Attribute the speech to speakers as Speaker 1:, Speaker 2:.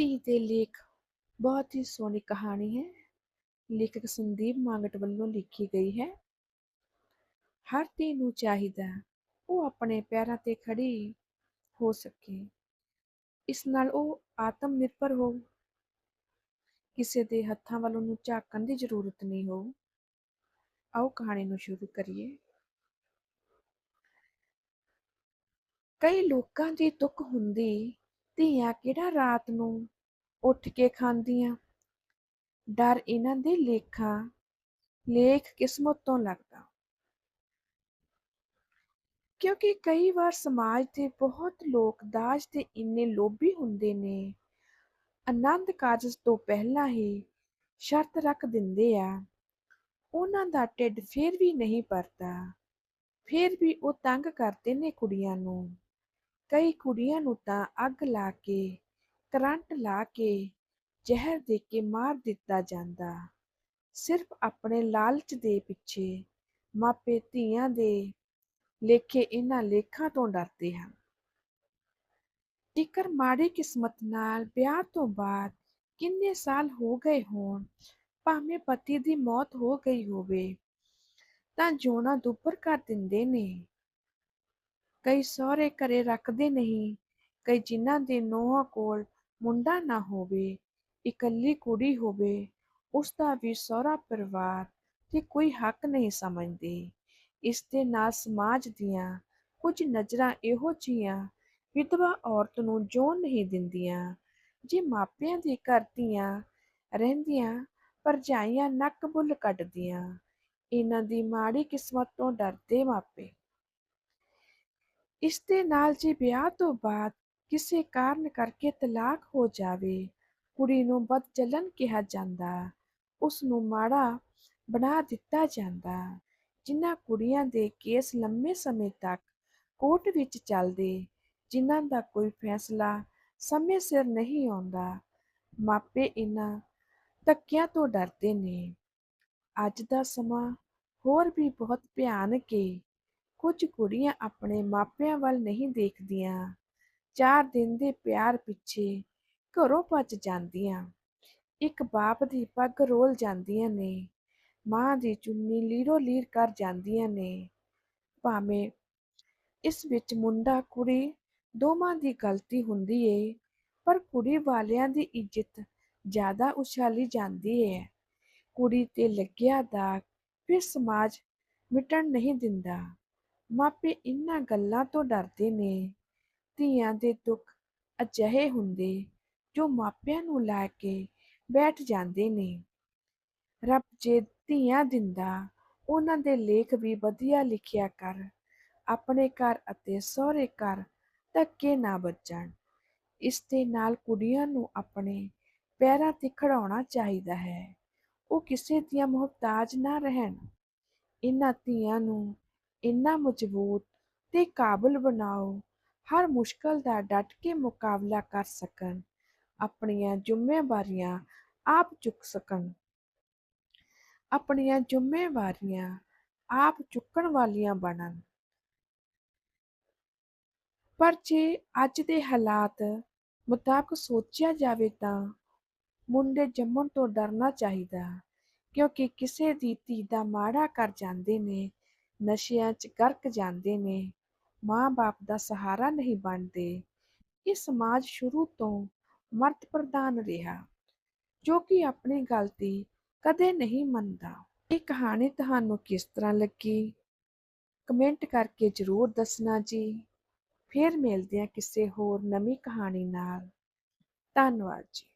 Speaker 1: ਧੀ ਦੇ ਲੇਖ ਬਹੁਤ ਹੀ ਸੋਹਣੀ ਕਹਾਣੀ ਹੈ ਲੇਖਕ ਸੰਦੀਪ ਮਾਂਗਟ ਵੱਲੋਂ ਲਿਖੀ ਗਈ ਹੈ ਹਰ ਧੀ ਨੂੰ ਚਾਹੀਦਾ ਉਹ ਆਪਣੇ ਪੈਰਾਂ ਤੇ ਖੜੀ ਹੋ ਸਕੇ ਇਸ ਨਾਲ ਉਹ ਆਤਮ ਨਿਰਭਰ ਹੋ ਕਿਸੇ ਦੇ ਹੱਥਾਂ ਵੱਲ ਉਹਨੂੰ ਝਾਕਣ ਦੀ ਜ਼ਰੂਰਤ ਨਹੀਂ ਹੋ ਆਓ ਕਹਾਣੀ ਨੂੰ ਸ਼ੁਰੂ ਕਰੀਏ ਕਈ ਲੋਕਾਂ ਦੀ ਦੁੱਖ ਹੁੰਦੀ ਧੀਆਂ ਕਿਹੜਾ ਰਾਤ ਨੂੰ ਉੱਠ ਕੇ ਖਾਂਦੀਆਂ? ਡਰ ਇਹਨਾਂ ਦੇ ਲੇਖਾਂ, ਲੇਖ ਕਿਸਮਤ ਤੋਂ ਲੱਗਦਾ। ਕਿਉਂਕਿ ਕਈ ਵਾਰ ਸਮਾਜ ਦੇ ਬਹੁਤ ਲੋਕ ਦਾਜ ਦੇ ਇੰਨੇ ਲੋਭੀ ਹੁੰਦੇ ਨੇ, ਆਨੰਦ ਕਾਰਜ ਤੋਂ ਪਹਿਲਾਂ ਹੀ ਸ਼ਰਤ ਰੱਖ ਦਿੰਦੇ ਆ। ਉਹਨਾਂ ਦਾ ਢਿੱਡ ਫੇਰ ਵੀ ਨਹੀਂ ਭਰਦਾ, ਫੇਰ ਵੀ ਉਹ ਤੰਗ ਕਰਦੇ ਨੇ ਕੁੜੀਆਂ ਨੂੰ। ਕਈ ਕੁੜੀਆਂ ਨੂੰ ਤਾਂ ਅੱਗ ਲਾ ਕੇ, ਕਰੰਟ ਲਾ ਕੇ ਜ਼ਹਿਰ ਦੇ ਕੇ ਮਾਰ ਦਿੱਤਾ ਜਾਂਦਾ। ਸਿਰਫ ਆਪਣੇ ਲਾਲਚ ਦੇ ਪਿੱਛੇ ਮਾਪੇ ਧੀਆਂ ਦੇ ਲੇਖੇ ਇਹਨਾਂ ਲੇਖਾਂ ਤੋਂ ਡਰਦੇ ਹਨ। ਜੇਕਰ ਮਾੜੀ ਕਿਸਮਤ ਨਾਲ ਵਿਆਹ ਤੋਂ ਬਾਅਦ ਕਿੰਨੇ ਸਾਲ ਹੋ ਗਏ ਹੋਣ, ਭਾਵੇਂ ਪਤੀ ਦੀ ਮੌਤ ਹੋ ਗਈ ਹੋਵੇ, ਤਾਂ ਜੋਨਾ ਦੁੱਪਰ ਕਰ ਦਿੰਦੇ ਨੇ। ਕਈ ਸਹੁਰੇ ਘਰੇ ਰੱਖਦੇ ਨਹੀਂ, ਕਈ ਜਿਨ੍ਹਾਂ ਦੇ ਨੋਹਾਂ ਕੋਲ ਮੁੰਡਾ ਨਾ ਹੋਵੇ, ਇਕੱਲੀ ਕੁੜੀ ਹੋਵੇ ਉਸ ਦਾ ਵੀ ਸਹੁਰਾ ਪਰਿਵਾਰ ਤੇ ਕੋਈ ਹੱਕ ਨਹੀਂ ਸਮਝਦੇ। ਇਸ ਦੇ ਨਾਲ ਸਮਾਜ ਦੀਆਂ ਕੁਝ ਨਜ਼ਰਾਂ ਇਹੋ ਜਿਹੀਆਂ ਵਿਧਵਾ ਔਰਤ ਨੂੰ ਜੋਨ ਨਹੀਂ ਦਿੰਦੀਆਂ, ਜੇ ਮਾਪਿਆਂ ਦੇ ਘਰ ਦੀਆਂ ਰਹਿੰਦੀਆਂ ਪਰਜਾਈਆਂ ਨੱਕ ਬੁੱਲ ਕੱਢਦੀਆਂ, ਇਹਨਾਂ ਦੀ ਮਾੜੀ ਕਿਸਮਤ ਤੋਂ ਡਰਦੇ ਮਾਪੇ। ਇਸ ਦੇ ਨਾਲ ਜੇ ਵਿਆਹ ਤੋਂ ਬਾਅਦ ਕਿਸੇ ਕਾਰਨ ਕਰਕੇ ਤਲਾਕ ਹੋ ਜਾਵੇ, ਕੁੜੀ ਨੂੰ ਬਦਚਲਨ ਕਿਹਾ ਜਾਂਦਾ। ਉਸ ਨੂੰ ਮਾੜਾ ਬਣਾ ਦਿੱਤਾ ਜਾਂਦਾ। ਜਿਨ੍ਹਾਂ ਕੁੜੀਆਂ ਦੇ ਕੇਸ ਲੰਮੇ ਸਮੇਂ ਤੱਕ ਕੋਰਟ ਵਿੱਚ ਚੱਲਦੇ, ਜਿਨ੍ਹਾਂ ਦਾ ਕੋਈ ਫੈਸਲਾ ਸਮੇਂ ਸਿਰ ਨਹੀਂ ਆਉਂਦਾ, ਮਾਪੇ ਇਹਨਾਂ ਧੱਕਿਆਂ ਤੋਂ ਡਰਦੇ ਨੇ। ਅੱਜ ਦਾ ਸਮਾਂ ਹੋਰ ਵੀ ਬਹੁਤ ਭਿਆਨਕ ਏ। ਕੁਝ ਕੁੜੀਆਂ ਆਪਣੇ ਮਾਪਿਆਂ ਵੱਲ ਨਹੀਂ ਦੇਖਦੀਆਂ। ਚਾਰ ਦਿਨ ਦੇ ਪਿਆਰ ਪਿੱਛੇ ਘਰੋਂ ਭੱਜ ਜਾਂਦੀਆਂ। ਇੱਕ ਬਾਪ ਦੀ ਪੱਗ ਰੋਲ ਜਾਂਦੀਆਂ ਨੇ। ਮਾਂ ਦੀ ਚੁੰਨੀ ਲੀਰੋ ਲੀਰ ਕਰ ਜਾਂਦੀਆਂ ਨੇ। ਭਾਵੇਂ ਇਸ ਵਿੱਚ ਮੁੰਡਾ, ਕੁੜੀ ਦੋਵਾਂ ਦੀ ਗਲਤੀ ਹੁੰਦੀ ਏ, ਪਰ ਕੁੜੀ ਵਾਲਿਆਂ ਦੀ ਇੱਜ਼ਤ ਜ਼ਿਆਦਾ ਉਛਾਲੀ ਜਾਂਦੀ ਹੈ ਕੁੜੀ ਤੇ ਲੱਗਿਆ ਦਾਗ ਫਿਰ ਸਮਾਜ ਮਿਟਣ ਨਹੀਂ ਦਿੰਦਾ। ਮਾਪੇ ਇਹਨਾਂ ਗੱਲਾਂ ਤੋਂ ਡਰਦੇ ਨੇ। ਧੀਆਂ ਦੇ ਦੁੱਖ ਅਜਿਹੇ ਹੁੰਦੇ ਜੋ ਮਾਪਿਆਂ ਨੂੰ ਲੈ ਕੇ ਬੈਠ ਜਾਂਦੇ ਨੇ। ਰੱਬ ਜੇ ਧੀਆਂ ਦਿੰਦਾ, ਉਹਨਾਂ ਦੇ ਲੇਖ ਵੀ ਵਧੀਆ ਲਿਖਿਆ ਕਰ। ਆਪਣੇ ਘਰ ਅਤੇ ਸਹੁਰੇ ਘਰ ਧੱਕੇ ਨਾ ਵੱਜਣ। ਇਸ ਦੇ ਨਾਲ ਕੁੜੀਆਂ ਨੂੰ ਆਪਣੇ ਪੈਰਾਂ ਤੇ ਖੜਾਉਣਾ ਚਾਹੀਦਾ ਹੈ। ਉਹ ਕਿਸੇ ਦੀਆਂ ਮੁਹਤਾਜ ਨਾ ਰਹਿਣ। ਇਹਨਾਂ ਧੀਆਂ ਨੂੰ ਇੰਨਾ ਮਜ਼ਬੂਤ ਤੇ ਕਾਬਲ ਬਣਾਓ, ਹਰ ਮੁਸ਼ਕਲ ਦਾ ਡਟ ਕੇ ਮੁਕਾਬਲਾ ਕਰ ਸਕਣ, ਆਪਣੀਆਂ ਜ਼ਿੰਮੇਵਾਰੀਆਂ ਆਪ ਚੁੱਕ ਸਕਣ। ਆਪਣੀਆਂ ਜ਼ਿੰਮੇਵਾਰੀਆਂ ਆਪ ਚੁੱਕਣ ਵਾਲੀਆਂ ਬਣਨ। ਪਰ ਜੇ ਅੱਜ ਦੇ ਹਾਲਾਤ ਮੁਤਾਬਕ ਸੋਚਿਆ ਜਾਵੇ ਤਾਂ ਮੁੰਡੇ ਜੰਮਣ ਤੋਂ ਡਰਨਾ ਚਾਹੀਦਾ, ਕਿਉਂਕਿ ਕਿਸੇ ਦੀ ਧੀ ਦਾ ਮਾੜਾ ਕਰ ਜਾਂਦੇ ਨੇ ਨਸ਼ਿਆਂ 'ਚ ਗਰਕ ਜਾਂਦੇ ਨੇ ਮਾਂ-ਬਾਪ ਦਾ ਸਹਾਰਾ ਨਹੀਂ ਬਣਦੇ। ਇਹ ਸਮਾਜ ਸ਼ੁਰੂ ਤੋਂ ਮਰਦ ਪ੍ਰਧਾਨ ਰਿਹਾ, ਜੋ ਕਿ ਆਪਣੀ ਗਲਤੀ ਕਦੇ ਨਹੀਂ ਮੰਨਦਾ। ਇਹ ਕਹਾਣੀ ਤੁਹਾਨੂੰ ਕਿਸ ਤਰ੍ਹਾਂ ਲੱਗੀ? ਕਮੈਂਟ ਕਰਕੇ ਜ਼ਰੂਰ ਦੱਸਣਾ ਜੀ। ਫਿਰ ਮਿਲਦੇ ਹਾਂ ਕਿਸੇ ਹੋਰ ਨਵੀਂ ਕਹਾਣੀ ਨਾਲ। ਧੰਨਵਾਦ ਜੀ।